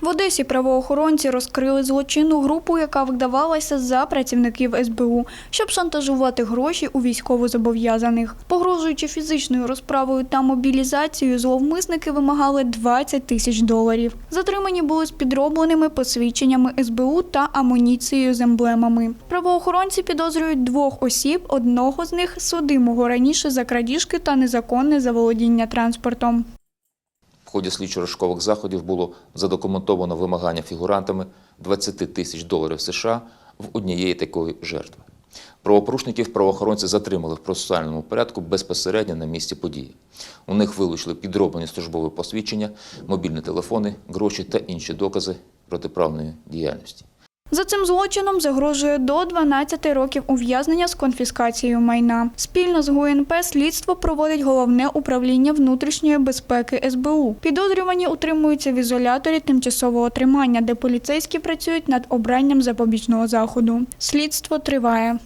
В Одесі правоохоронці розкрили злочинну групу, яка видавалася за працівників СБУ, щоб шантажувати гроші у військовозобов'язаних. Погрожуючи фізичною розправою та мобілізацією, зловмисники вимагали 20 тисяч доларів. Затримані були з підробленими посвідченнями СБУ та амуніцією з емблемами. Правоохоронці підозрюють двох осіб, одного з них судимого раніше за крадіжки та незаконне заволодіння транспортом. В ході слідчо-розшукових заходів було задокументовано вимагання фігурантами 20 тисяч доларів США в однієї такої жертви. Правопорушників правоохоронці затримали в процесуальному порядку безпосередньо на місці події. У них вилучили підроблені службові посвідчення, мобільні телефони, гроші та інші докази протиправної діяльності. За цим злочином загрожує до 12 років ув'язнення з конфіскацією майна. Спільно з ГУНП слідство проводить головне управління внутрішньої безпеки СБУ. Підозрювані утримуються в ізоляторі тимчасового тримання, де поліцейські працюють над обранням запобіжного заходу. Слідство триває.